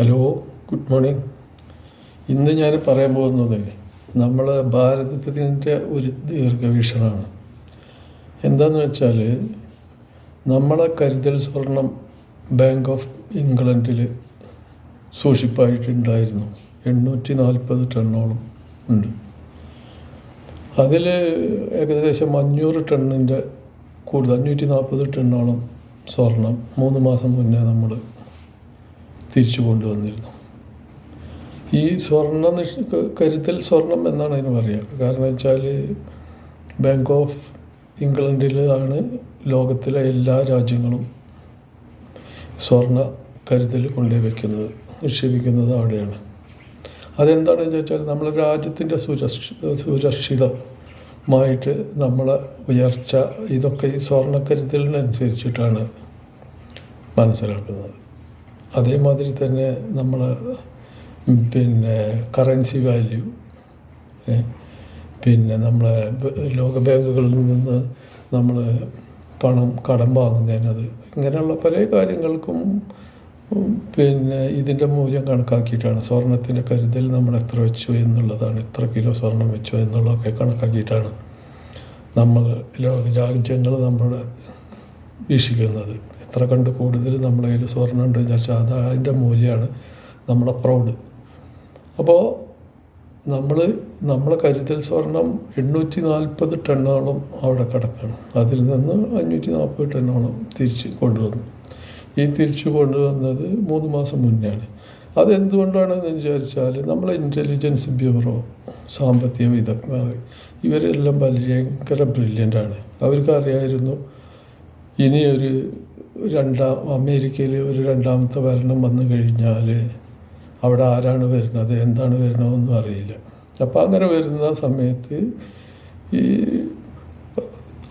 Hello good morning ഇന്ന് ഞാൻ പറയാൻ പോകുന്നത് നമ്മൾ ഭാരതത്തിന്റെ ഒരു ദീർഘവീക്ഷണമാണ്. എന്താണെന്ന് വെച്ചാൽ നമ്മളെ കരുതൽ സ്വർണം ബാങ്ക് ഓഫ് ഇംഗ്ലണ്ടിൽ സൂക്ഷിപ്പായിട്ടുണ്ടായിരുന്നു. എണ്ണൂറ്റി നാൽപ്പത് ടണ്ണോളം ഉണ്ട്. അതിൽ ഏകദേശം അഞ്ഞൂറ് ടണ്ണിന്റെ കൂടുതൽ അഞ്ഞൂറ്റി നാൽപ്പത് ടണ്ണോളം സ്വർണം മൂന്ന് മാസം മുന്നേ നമ്മൾ തിരിച്ചു കൊണ്ടുവന്നിരുന്നു. ഈ സ്വർണ നിഷ് കരുത്തൽ സ്വർണം എന്നാണ് അതിന് പറയുക. കാരണം വെച്ചാൽ ബാങ്ക് ഓഫ് ഇംഗ്ലണ്ടിലാണ് ലോകത്തിലെ എല്ലാ രാജ്യങ്ങളും സ്വർണ കരുതൽ കൊണ്ടുപോയി വയ്ക്കുന്നത് നിക്ഷേപിക്കുന്നത് അവിടെയാണ്. അതെന്താണെന്ന് ചോദിച്ചാൽ നമ്മളെ രാജ്യത്തിന്റെ സുരക്ഷി സുരക്ഷിതമായിട്ട് നമ്മളെ ഉയർച്ച ഇതൊക്കെ ഈ സ്വർണക്കരുതലിനനുസരിച്ചിട്ടാണ് മനസ്സിലാക്കുന്നത്. അതേമാതിരി തന്നെ നമ്മൾ പിന്നെ കറൻസി വാല്യൂ പിന്നെ നമ്മളെ ലോക ബാങ്കുകളിൽ നിന്ന് നമ്മൾ പണം കടം വാങ്ങുന്നതിനത് ഇങ്ങനെയുള്ള പല കാര്യങ്ങൾക്കും പിന്നെ ഇതിന്റെ മൂല്യം കണക്കാക്കിയിട്ടാണ്. സ്വർണത്തിന്റെ കരുതൽ നമ്മൾ എത്ര വെച്ചു എന്നുള്ളതാണ്. എത്ര കിലോ സ്വർണം വെച്ചു എന്നുള്ളതൊക്കെ കണക്കാക്കിയിട്ടാണ് നമ്മൾ ലോക രാജ്യങ്ങൾ നമ്മൾ വീക്ഷിക്കുന്നത്. എത്ര കണ്ട് കൂടുതൽ നമ്മളെ കയ്യിൽ സ്വർണം ഉണ്ട് വിചാരിച്ചാൽ അത് അതിന്റെ മൂല്യമാണ് നമ്മളെ പ്രൗഡ്. അപ്പോൾ നമ്മൾ നമ്മളെ കരുതൽ സ്വർണം എണ്ണൂറ്റി നാൽപ്പത് ടണ്ണോളം അവിടെ കിടക്കണം. അതിൽ നിന്ന് അഞ്ഞൂറ്റി നാൽപ്പത് ടണ്ണോളം തിരിച്ച് കൊണ്ടുവന്നു. ഈ തിരിച്ചു കൊണ്ടുവന്നത് മൂന്ന് മാസം മുന്നെയാണ് അതെന്തുകൊണ്ടാണെന്ന് വിചാരിച്ചാൽ നമ്മളെ ഇന്റലിജൻസ് ബ്യൂറോ സാമ്പത്തിക വിദഗ്ധർ ഇവരെല്ലാം ഭയങ്കര ബ്രില്യന്റാണ് അവർക്ക് അറിയായിരുന്നു ഇനി ഒരു രണ്ടാം അമേരിക്കയിൽ ഒരു രണ്ടാമത്തെ ഭരണം വന്നു കഴിഞ്ഞാൽ അവിടെ ആരാണ് വരുന്നത് എന്താണ് വരുന്നതെന്നും അറിയില്ല. അപ്പോൾ അങ്ങനെ വരുന്ന സമയത്ത് ഈ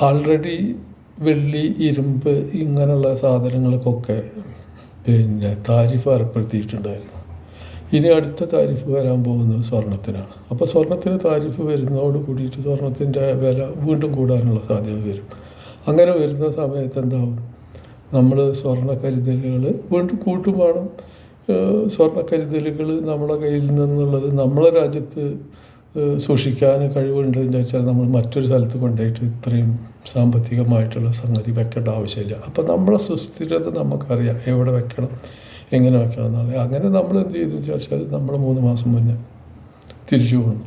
ആൾറെഡി വെള്ളി ഇരുമ്പ് ഇങ്ങനെയുള്ള സാധനങ്ങൾക്കൊക്കെ പിന്നെ താരിഫ് ഏർപ്പെടുത്തിയിട്ടുണ്ടായിരുന്നു. ഇനി അടുത്ത താരിഫ് വരാൻ പോകുന്നത് സ്വർണത്തിനാണ്. അപ്പോൾ സ്വർണത്തിന് താരിഫ് വരുന്നതോട് കൂടിയിട്ട് സ്വർണത്തിന്റെ വില വീണ്ടും കൂടാനുള്ള സാധ്യത വരും. അങ്ങനെ വരുന്ന സമയത്ത് എന്താവും? നമ്മൾ സ്വർണ കരുതലുകൾ വീണ്ടും കൂട്ടും വേണം സ്വർണക്കരുതലുകൾ സ്വർണ കരുതലുകൾ നമ്മളെ കയ്യിൽ നിന്നുള്ളത് നമ്മളെ രാജ്യത്ത് സൂക്ഷിക്കാൻ കഴിവുണ്ടെന്ന് വെച്ചാൽ നമ്മൾ മറ്റൊരു സ്ഥലത്ത് കൊണ്ടുപോയിട്ട് ഇത്രയും സാമ്പത്തികമായിട്ടുള്ള സംഗതി വെക്കേണ്ട ആവശ്യമില്ല. അപ്പോൾ നമ്മളെ സുസ്ഥിരത നമുക്കറിയാം. എവിടെ വെക്കണം? എങ്ങനെ വെക്കണം എന്നറിയാം അങ്ങനെ നമ്മൾ എന്ത് ചെയ്തു വെച്ചാൽ നമ്മൾ മൂന്ന് മാസം മുന്നേ തിരിച്ചു പോകുന്നു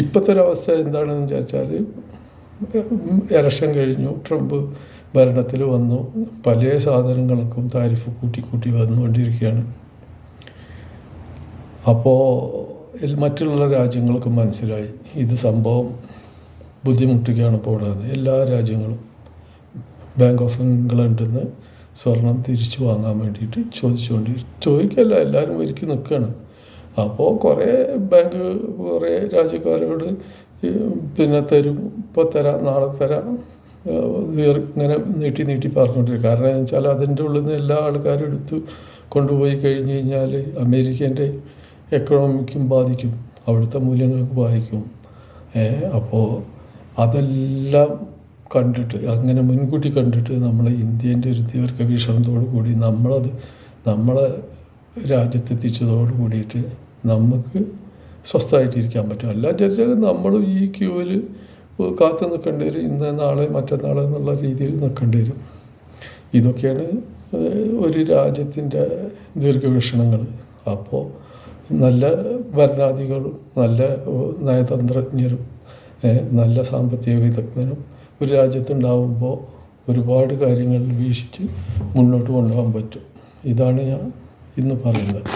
ഇപ്പോഴത്തെ ഒരവസ്ഥ എന്താണെന്ന് വിചാരിച്ചാൽ ഇലക്ഷൻ കഴിഞ്ഞു. ട്രംപ് ഭരണത്തിൽ വന്നു. പല സാധനങ്ങൾക്കും താരിഫ് കൂട്ടി കൂട്ടി വന്നുകൊണ്ടിരിക്കുകയാണ്. അപ്പോൾ മറ്റുള്ള രാജ്യങ്ങൾക്കും മനസ്സിലായി. ഇത് സംഭവം ബുദ്ധിമുട്ടുകയാണ് പോകുന്നത് എല്ലാ രാജ്യങ്ങളും ബാങ്ക് ഓഫ് ഇംഗ്ലണ്ടിൽ നിന്ന് സ്വർണം തിരിച്ചു വാങ്ങാൻ വേണ്ടിയിട്ട് ചോദിച്ചുകൊണ്ട് ചോദിക്കല്ല എല്ലാവരും ഒരുക്കി നിൽക്കുകയാണ് അപ്പോൾ കുറേ ബാങ്ക് കുറേ രാജ്യക്കാരോട് പിന്നെ തരും ഇപ്പോൾ തരാം നാളെ തരാം. ഇങ്ങനെ നീട്ടി നീട്ടി പറഞ്ഞുകൊണ്ടിരിക്കും കാരണം എന്ന് വെച്ചാൽ അതിന്റെ ഉള്ളിൽ നിന്ന് എല്ലാ ആൾക്കാരും എടുത്ത് കൊണ്ടുപോയി കഴിഞ്ഞ് കഴിഞ്ഞാൽ അമേരിക്കേന്റെ എക്കണോമിക്കും ബാധിക്കും. അവിടുത്തെ മൂല്യങ്ങൾക്ക് ബാധിക്കും. അപ്പോൾ അതെല്ലാം കണ്ടിട്ട് അങ്ങനെ മുൻകൂട്ടി കണ്ടിട്ട് നമ്മളെ ഇന്ത്യന്റെ ഒരു ദീർഘവീക്ഷണത്തോടു കൂടി നമ്മളത് നമ്മളെ രാജ്യത്തെത്തിച്ചതോട് കൂടിയിട്ട് നമുക്ക് സ്വസ്ഥമായിട്ടിരിക്കാൻ പറ്റും അല്ല വിചാരിച്ചാൽ നമ്മൾ ഈ ക്യൂവിൽ കാത്തു നിൽക്കേണ്ടി വരും. ഇന്ന് നാളെ മറ്റന്നാൾ എന്നുള്ള രീതിയിൽ നിൽക്കേണ്ടി വരും. ഇതൊക്കെയാണ് ഒരു രാജ്യത്തിന്റെ ദീർഘവീക്ഷണങ്ങൾ. അപ്പോൾ നല്ല ഭരണാധികളും നല്ല നയതന്ത്രജ്ഞരും നല്ല സാമ്പത്തിക വിദഗ്ധനും ഒരു രാജ്യത്തുണ്ടാവുമ്പോൾ ഒരുപാട് കാര്യങ്ങൾ വീക്ഷിച്ച് മുന്നോട്ട് കൊണ്ടുപോകാൻ പറ്റും. ഇതാണ് ഞാൻ ഇന്ന് പറയുന്നത്.